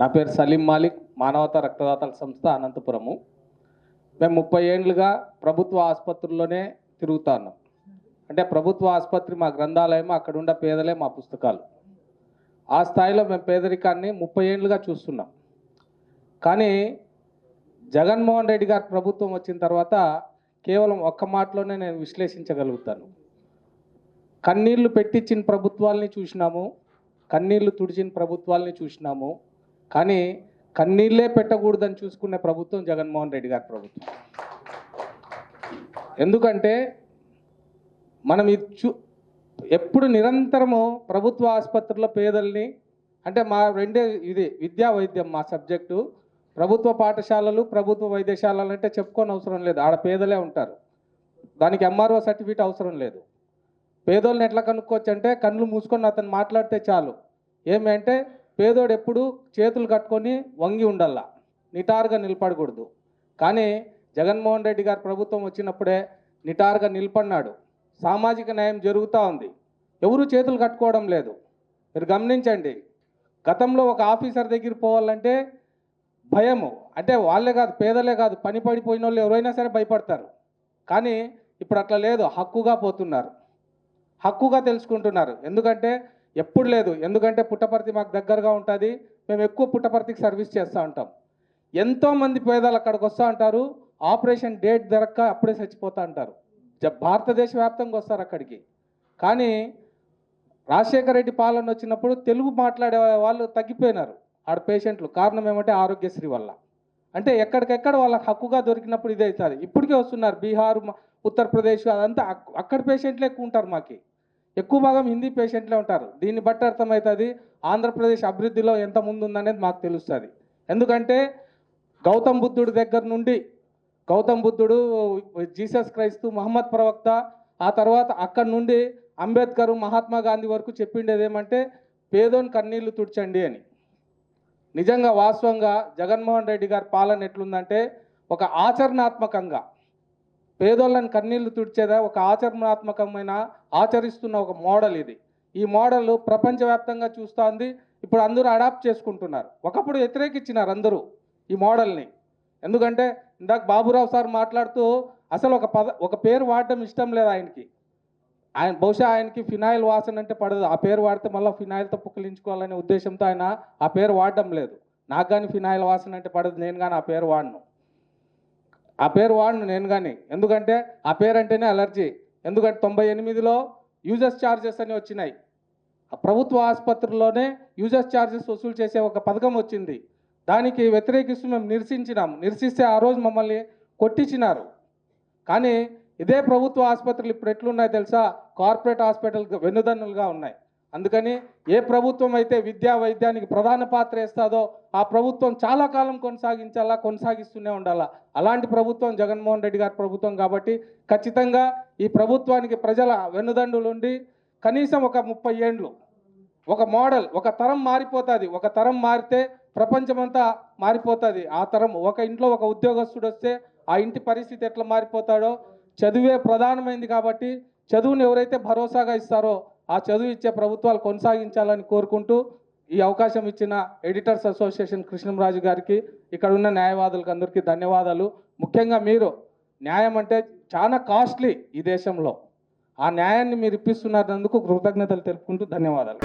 నా పేరు సలీం మాలిక్ మానవతా రక్తదాతల సంస్థ అనంతపురము. మేము ముప్పై ఏండ్లుగా ప్రభుత్వ ఆసుపత్రుల్లోనే తిరుగుతా ఉన్నాం అంటే ప్రభుత్వ ఆసుపత్రి మా గ్రంథాలయం అక్కడ ఉన్న పేదలే మా పుస్తకాలు. ఆ స్థాయిలో మేము పేదరికాన్ని ముప్పై ఏండ్లుగా చూస్తున్నాం. కానీ జగన్మోహన్ రెడ్డి గారు ప్రభుత్వం వచ్చిన తర్వాత కేవలం ఒక్క మాటలోనే నేను విశ్లేషించగలుగుతాను. కన్నీళ్ళు పెట్టించిన ప్రభుత్వాల్ని చూసినాము కన్నీళ్ళు తుడిచిన ప్రభుత్వాల్ని చూసినాము కానీ కన్నీళ్ళే పెట్టకూడదని చూసుకునే ప్రభుత్వం జగన్మోహన్ రెడ్డి గారి ప్రభుత్వం. ఎందుకంటే మనం ఇది చూ ఎప్పుడు నిరంతరము ప్రభుత్వ ఆసుపత్రుల పేదల్ని అంటే మా రెండే ఇది విద్యా వైద్యం మా సబ్జెక్టు. ప్రభుత్వ పాఠశాలలు ప్రభుత్వ వైద్యశాలలు అంటే చెప్పుకొని అవసరం లేదు. ఆడ పేదలే ఉంటారు. దానికి ఎంఆర్ఓ సర్టిఫికేట్ అవసరం లేదు. పేదోళ్ళని ఎట్లా కనుక్కోవచ్చు అంటే కళ్ళు మూసుకొని అతను మాట్లాడితే చాలు. ఏమి అంటే పేదోడు ఎప్పుడు చేతులు కట్టుకొని వంగి ఉండాల నిటారుగా నిలబడకూడదు. కానీ జగన్మోహన్ రెడ్డి గారు ప్రభుత్వం వచ్చినప్పుడే నిటారుగా నిలబడినాడు. సామాజిక న్యాయం జరుగుతూ ఉంది. ఎవరు చేతులు కట్టుకోవడం లేదు. మీరు గమనించండి గతంలో ఒక ఆఫీసర్ దగ్గర పోవాలంటే భయము. అంటే వాళ్ళే కాదు పేదలే కాదు పని పడిపోయిన వాళ్ళు ఎవరైనా సరే భయపడతారు. కానీ ఇప్పుడు అట్లా లేదు హక్కుగా పోతున్నారు. హక్కుగా తెలుసుకుంటున్నారు. ఎందుకంటే ఎప్పుడు లేదు. ఎందుకంటే పుట్టపర్తి మాకు దగ్గరగా ఉంటుంది. మేము ఎక్కువ పుట్టపర్తికి సర్వీస్ చేస్తూ ఉంటాం. ఎంతోమంది పేదలు అక్కడికి వస్తూ ఉంటారు. ఆపరేషన్ డేట్ దొరక్క అప్పుడే చచ్చిపోతూ ఉంటారు. జ- భారతదేశ వ్యాప్తంగా వస్తారు అక్కడికి. కానీ రాజశేఖర రెడ్డి పాలన వచ్చినప్పుడు తెలుగు మాట్లాడే వాళ్ళు తగ్గిపోయినారు. ఆడ పేషెంట్లు. కారణం ఏమంటే ఆరోగ్యశ్రీ వల్ల. అంటే ఎక్కడికెక్కడ వాళ్ళకి హక్కుగా దొరికినప్పుడు ఇదే అవుతుంది ఇప్పటికే వస్తున్నారు. బీహార్ ఉత్తరప్రదేశ్ అదంతా అక్కడ పేషెంట్లే ఎక్కువ ఉంటారు మాకి. ఎక్కువ భాగం హిందీ పేషెంట్లే ఉంటారు. దీన్ని బట్టి అర్థమవుతుంది ఆంధ్రప్రదేశ్ అభివృద్ధిలో ఎంత ముందు ఉందనేది మాకు తెలుస్తుంది. ఎందుకంటే గౌతమ్ బుద్ధుడి దగ్గర నుండి గౌతమ్ బుద్ధుడు జీసస్ క్రైస్తు మహమ్మద్ ప్రవక్త ఆ తర్వాత అక్కడి నుండి అంబేద్కర్ మహాత్మా గాంధీ వరకు చెప్పిండేది ఏమంటే పేదోని కన్నీళ్ళు తుడ్చండి అని. నిజంగా వాస్తవంగా జగన్మోహన్ రెడ్డి గారి పాలన ఎట్లుందంటే ఒక ఆచరణాత్మకంగా పేదోళ్ళని కన్నీళ్ళు తుడిచేదా? ఒక ఆచరణాత్మకమైన ఆచరిస్తున్న ఒక మోడల్ ఇది. ఈ మోడల్ ప్రపంచవ్యాప్తంగా చూస్తోంది. ఇప్పుడు అందరూ అడాప్ట్ చేసుకుంటున్నారు. ఒకప్పుడు వ్యతిరేకించినారు అందరూ ఈ మోడల్ని. ఎందుకంటే ఇందాక బాబురావు సార్ మాట్లాడుతూ అసలు ఒక పద ఒక పేరు వాడడం ఇష్టం లేదు ఆయనకి. ఆయన బహుశా ఆయనకి ఫినాయిల్ వాసన అంటే పడదు. ఆ పేరు వాడితే మళ్ళీ ఫినాయిల్తో పుక్కలించుకోవాలనే ఉద్దేశంతో ఆయన ఆ పేరు వాడడం లేదు. నాకు కానీ ఫినాయిల్ వాసన అంటే పడదు. నేను కానీ ఆ పేరు వాడను. ఆ పేరు వాడిను నేను కానీ ఎందుకంటే ఆ పేరు అంటేనే అలర్జీ. ఎందుకంటే తొంభై ఎనిమిదిలో యూజర్స్ ఛార్జెస్ అని వచ్చినాయి. ఆ ప్రభుత్వ ఆసుపత్రుల్లోనే యూజర్స్ ఛార్జెస్ వసూలు చేసే ఒక పథకం వచ్చింది. దానికి వ్యతిరేకిస్తూ మేము నిరసించినాం నిరసిస్తే ఆ రోజు మమ్మల్ని కొట్టించినారు. కానీ ఇదే ప్రభుత్వ ఆసుపత్రులు ఇప్పుడు ఎట్లున్నాయి తెలుసా? కార్పొరేట్ హాస్పిటల్ వెన్నుదన్నులుగా ఉన్నాయి. అందుకని ఏ ప్రభుత్వం అయితే విద్యా వైద్యానికి ప్రధాన పాత్ర వేస్తుందో ఆ ప్రభుత్వం చాలా కాలం కొనసాగించాలా కొనసాగిస్తూనే ఉండాలా? అలాంటి ప్రభుత్వం జగన్మోహన్ రెడ్డి గారి ప్రభుత్వం కాబట్టి ఖచ్చితంగా ఈ ప్రభుత్వానికి ప్రజల వెన్నుదండులుండి కనీసం ఒక ముప్పై ఏండ్లు ఒక మోడల్ ఒక తరం మారిపోతుంది. ఒక తరం మారితే ప్రపంచమంతా మారిపోతుంది. ఆ తరం ఒక ఇంట్లో ఒక ఉద్యోగస్తుడు వస్తే ఆ ఇంటి పరిస్థితి ఎట్లా మారిపోతాడో చదువే ప్రధానమైంది కాబట్టి చదువుని ఎవరైతే భరోసాగా ఇస్తారో ఆ చదువు ఇచ్చే ప్రభుత్వాలు కొనసాగించాలని కోరుకుంటూ ఈ అవకాశం ఇచ్చిన ఎడిటర్స్ అసోసియేషన్ కృష్ణంరాజు గారికి ఇక్కడ ఉన్న న్యాయవాదులకు అందరికీ ధన్యవాదాలు. ముఖ్యంగా మీరు న్యాయం అంటే చాలా కాస్ట్లీ ఈ దేశంలో. ఆ న్యాయాన్ని మీరు ఇప్పిస్తున్నందుకు కృతజ్ఞతలు తెలుపుకుంటూ ధన్యవాదాలు.